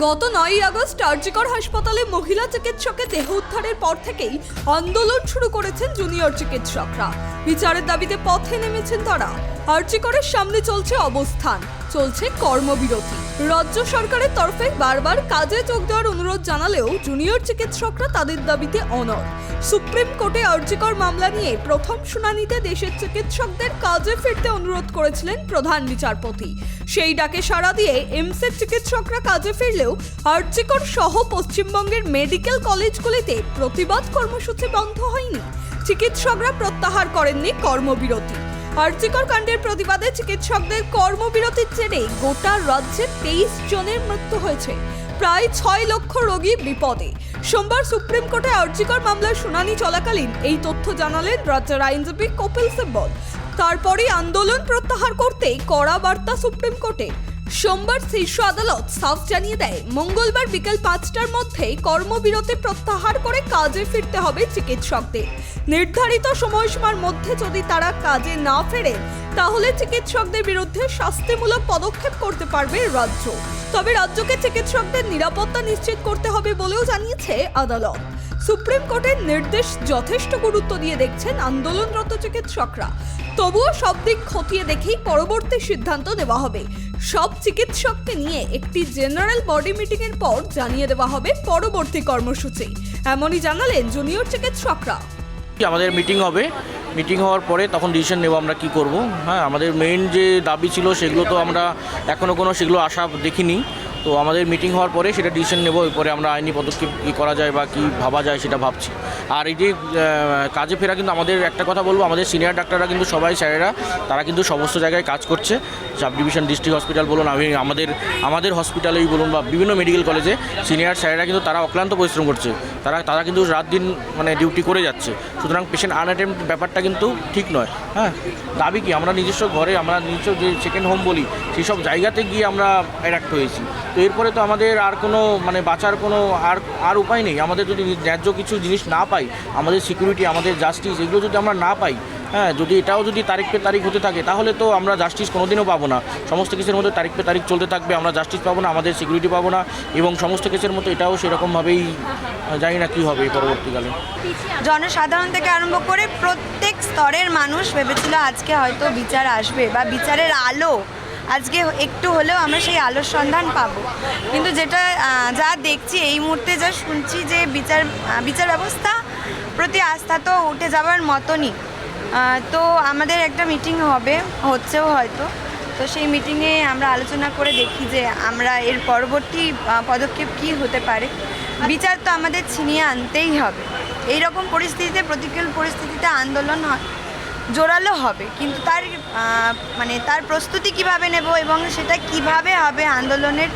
গত নয়ই আগস্ট আরজিকর হাসপাতালে মহিলা চিকিৎসকের দেহ উদ্ধারের পর থেকেই আন্দোলন শুরু করেছেন জুনিয়র চিকিৎসকরা। বিচারের দাবিতে পথে নেমেছেন তারা। আরজিকরের সামনে চলছে অবস্থান। চলছে কর্মবিরতি। রাজ্য সরকারের তরফে বারবার কাজে যোগ দেওয়ার অনুরোধ জানালেও জুনিয়র চিকিৎসকরা তাদের দাবিতে অনড়। সুপ্রিম কোর্টে আরজিকর মামলা নিয়ে প্রথম শুনানিতে দেশের চিকিৎসকদের কাজে ফিরতে অনুরোধ করেছিলেন প্রধান বিচারপতি। সেই ডাকে সাড়া দিয়ে এমসের চিকিৎসকরা কাজে ফিরলেও আরজিকর সহ পশ্চিমবঙ্গের মেডিকেল কলেজগুলিতে প্রতিবাদ কর্মসূচি বন্ধ হয়নি। চিকিৎসকরা প্রত্যাহার করেননি কর্মবিরতি। আর্জিকর কাণ্ডের প্রতিবাদে চিকিৎসকদের কর্মবিরতির জেরে গোটা রাজ্যে তেইশ জনের মৃত্যু হয়েছে। প্রায় ছয় লক্ষ রোগী বিপদে। সোমবার সুপ্রিম কোর্টে আর্জিকর মামলার শুনানি চলাকালীন এই তথ্য জানালেন রাজ্যের আইনজীবী কপিল সিব্বল। তারপরই আন্দোলন প্রত্যাহার করতে কড়া বার্তা সুপ্রিম কোর্টে। সোমবার শীর্ষ আদালত সাফ জানিয়ে দেয়, মঙ্গলবার বিকেল পাঁচটার মধ্যে কর্মবিরতি প্রত্যাহার করে কাজে ফিরতে হবে চিকিৎসকদের। নির্ধারিত সময়সীমার মধ্যে যদি তারা কাজে না ফেরে, তাহলে চিকিৎসকদের বিরুদ্ধে শাস্তিমূলক পদক্ষেপ করতে পারবে রাজ্য। তবে রাজ্যকে চিকিৎসকদের নিরাপত্তা নিশ্চিত করতে হবে বলেও জানিয়েছে আদালত। সুপ্রিম কোর্টের নির্দেশ যথেষ্ট গুরুত্ব দিয়ে দেখছেন আন্দোলনরত চিকিৎসকরা। তবুও সব দিক খতিয়ে দেখেই পরবর্তী সিদ্ধান্ত নেওয়া হবে। সব চিকিৎসককে নিয়ে একটি জেনারেল বডি মিটিংয়ের পর জানিয়ে দেওয়া হবে পরবর্তী কর্মসূচি। এমনই জানালেন জুনিয়র চিকিৎসকরা। আমাদের মিটিং হবে? মিটিং হওয়ার পরে তখন ডিসিশন নেব আমরা কি করব। হ্যাঁ আমাদের মেইন যে দাবি ছিল সেগুলো তো আমরা এখনও কোনো সেগুলো আশা দেখিনি। তো আমাদের মিটিং হওয়ার পরে সেটা ডিসিশন নেব, এরপরে আমরা আইনি পদক্ষেপ কী করা যায় বা কী ভাবা যায় সেটা ভাবছি। আর এই যে কাজে ফেরা কিন্তু আমাদের একটা কথা বলব, আমাদের সিনিয়র ডাক্তাররা কিন্তু সবাই স্যারেরা, তারা কিন্তু সমস্ত জায়গায় কাজ করছে। সাব ডিভিশন ডিস্ট্রিক্ট হসপিটাল বলুন, আমি আমাদের আমাদের হসপিটালেই বলুন বা বিভিন্ন মেডিকেল কলেজে সিনিয়র স্যারেরা কিন্তু তারা অক্লান্ত পরিশ্রম করছে। তারা তারা কিন্তু রাত দিন মানে ডিউটি করে যাচ্ছে। সুতরাং পেশেন্ট আনঅ্যাটেম্প ব্যাপারটা কিন্তু ঠিক নয়। হ্যাঁ দাবি কি? আমরা নিজস্ব ঘরে, আমরা নিজস্ব যে সেকেন্ড হোম বলি সেই সব জায়গাতে গিয়ে আমরা অ্যাডাক্ট হয়েছি। তো এরপরে তো আমাদের আর কোনো মানে বাঁচার কোনো আর আর উপায় নেই। আমাদের যদি ন্যায্য কিছু জিনিস না পাই, আমাদের সিকিউরিটি আমাদের জাস্টিস এগুলো যদি আমরা না পাই হ্যাঁ যদি এটাও যদি তারিখ পে তারিখ হতে থাকে, তাহলে তো আমরা জাস্টিস কোনোদিনও পাবো না। সমস্ত কেসের মধ্যে তারিখ পে তারিখ চলতে থাকবে, আমরা জাস্টিস পাবো না, আমাদের সিকিউরিটি পাবো না, এবং সমস্ত কেসের মতো এটাও সেরকমভাবেই জানি না কী হবে পরবর্তীকালে। জনসাধারণ থেকে আরম্ভ করে প্রত্যেক স্তরের মানুষ ভেবেছিল আজকে হয়তো বিচার আসবে, বা বিচারের আলো আজকে একটু হলেও আমরা সেই আলোর সন্ধান পাবো। কিন্তু যেটা যা দেখছি এই মুহূর্তে যা শুনছি যে বিচার বিচার ব্যবস্থা প্রতি আস্থা তো উঠে যাওয়ার মতনই। তো আমাদের একটা মিটিং হবে, হচ্ছেও হয়তো। তো সেই মিটিংয়ে আমরা আলোচনা করে দেখি যে আমরা এর পরবর্তী পদক্ষেপ কী হতে পারে। বিচার তো আমাদের ছিনিয়ে আনতেই হবে। এই রকম পরিস্থিতিতে, প্রতিকূল পরিস্থিতিতে আন্দোলন হয়। জোরালো হবে, কিন্তু তার মানে তার প্রস্তুতি কীভাবে নেব এবং সেটা কীভাবে হবে আন্দোলনের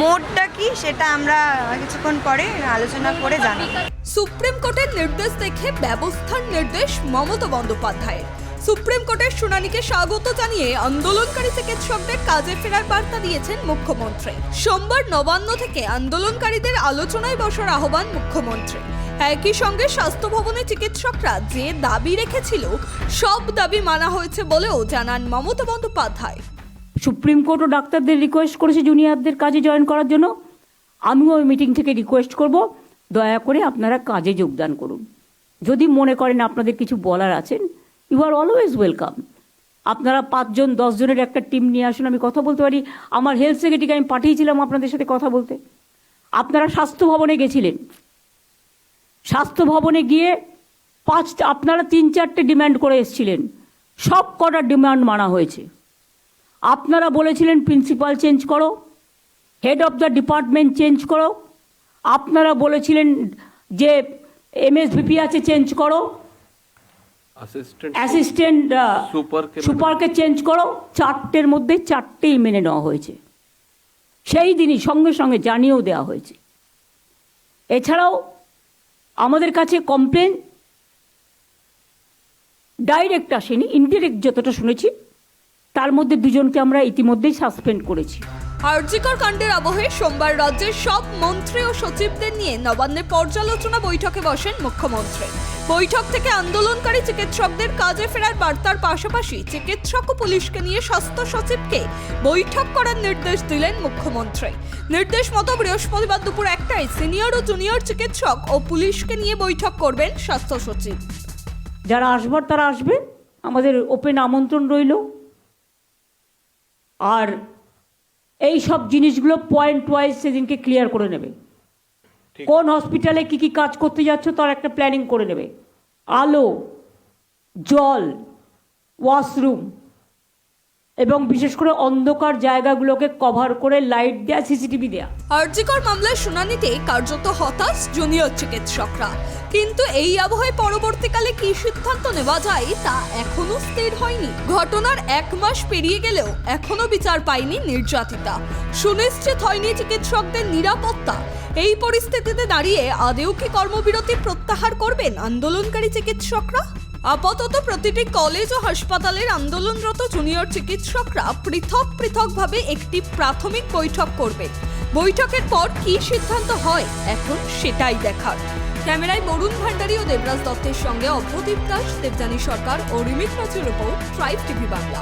মোডটা কি সেটা আমরা কিছুক্ষণ পরে আলোচনা করে জানি সুপ্রিম কোর্টের নির্দেশ দেখে ব্যবস্থার নির্দেশ মমতা বন্দ্যোপাধ্যায়ের। সুপ্রিম কোর্টের শুনানিকে স্বাগত জানিয়ে আন্দোলনকারী চিকিৎসকদের কাজে ফেরার বার্তা দিয়েছেন মুখ্যমন্ত্রী। সোমবার নবান্ন থেকে আন্দোলনকারীদের আলোচনায় বসার আহ্বান মুখ্যমন্ত্রী একই সঙ্গে স্বাস্থ্য ভবনে চিকিৎসকরা যে দাবি রেখেছিল, সব দাবি মানা হয়েছে বলেও জানান মমতা বন্দ্যোপাধ্যায়। সুপ্রিম কোর্টও ডাক্তারদের রিকোয়েস্ট করেছে জুনিয়রদের কাজে জয়েন করার জন্য। আমিও ওই মিটিং থেকে রিকোয়েস্ট করব। দয়া করে আপনারা কাজে যোগদান করুন। যদি মনে করেন আপনাদের কিছু বলার আছেন ইউ আর অলওয়েজ ওয়েলকাম আপনারা পাঁচজন, দশজনের একটা টিম নিয়ে আসুন, আমি কথা বলতে পারি। আমার হেলথ সেক্রেটারিকে আমি পাঠিয়েছিলাম আপনাদের সাথে কথা বলতে। আপনারা স্বাস্থ্য ভবনে গেছিলেন। স্বাস্থ্য ভবনে গিয়ে পাঁচটা আপনারা তিন চারটে ডিমান্ড করে এসেছিলেন। সব কটা ডিমান্ড মানা হয়েছে। আপনারা বলেছিলেন প্রিন্সিপাল চেঞ্জ করো head of the department change করো আপনারা বলেছিলেন যে এমএসভিপি আছে চেঞ্জ করো অ্যাসিস্ট্যান্ট সুপারকে চেঞ্জ করো চারটের মধ্যে চারটেই মেনে নেওয়া হয়েছে। সেই দিনই সঙ্গে সঙ্গে জানিয়েও দেওয়া হয়েছে। এছাড়াও আমাদের কাছে কমপ্লেন ডাইরেক্ট আসেনি ইনডিরেক্ট যতটা শুনেছি, তার মধ্যে দুজনকে আমরা ইতিমধ্যেই সাসপেন্ড করেছি। আরজিকর কাণ্ডের আবহে সোমবার রাজ্যের সব মন্ত্রী ও সচিবদের নিয়ে নবান্নে পর্যালোচনা বৈঠকে বসেন মুখ্যমন্ত্রী। বৈঠক থেকে আন্দোলনকারী চিকিৎসকদের কাজে ফেরার বার্তার পাশাপাশি চিকিৎসক ও পুলিশকে নিয়ে স্বাস্থ্য সচিবকে বৈঠক করার নির্দেশ দিলেন মুখ্যমন্ত্রী। নির্দেশ মতো বৃহস্পতিবার দুপুর একটায় সিনিয়র ও জুনিয়র চিকিৎসক ও পুলিশকে নিয়ে বৈঠক করবেন স্বাস্থ্য সচিব। যারা আসবার তারা আসবে। আমাদের ওপেন আমন্ত্রণ রইল। আর এই সব জিনিসগুলো পয়েন্ট ওয়াইজ সেদিনকে ক্লিয়ার করে নেবে। কোন হসপিটালে কি কি কাজ করতে যাচ্ছ তার একটা প্ল্যানিং করে নেবে। আলো জল ওয়াশরুম এবং বিশেষ করে অন্ধকার জায়গাগুলোকে কভার করে লাইট দেয়া সিসিটিভি দেয়া। আরজিকর মামলার শুনানিতে কার্যত হতাশ জুনিয়র চিকিৎসকরা। কিন্তু এই আবহে পরবর্তীকালে কি সিদ্ধান্ত নেওয়া যায়, তা এখনও স্থির হয়নি। ঘটনার এক মাস পেরিয়ে গেলেও এখনও বিচার পায়নি নির্যাতিতা। সুনিশ্চিত হয়নি চিকিৎসকদের নিরাপত্তা। এই পরিস্থিতিতে দাঁড়িয়ে আদেও কি কর্মবিরতি প্রত্যাহার করবেন আন্দোলনকারী চিকিৎসকরা? আপাতত প্রতিটি কলেজ ও হাসপাতালের আন্দোলনরত জুনিয়র চিকিৎসকরা পৃথক পৃথকভাবে একটি প্রাথমিক বৈঠক করবে। বৈঠকের পর কি সিদ্ধান্ত হয়, এখন সেটাই দেখার। ক্যামেরায় বরুণ ভান্ডারী ও দেবরাজ দত্তের সঙ্গে অভ্রদীপ দাস দেবজানী সরকার ও রিমিত মাছের ওপর ট্রাইব টিভি বাংলা।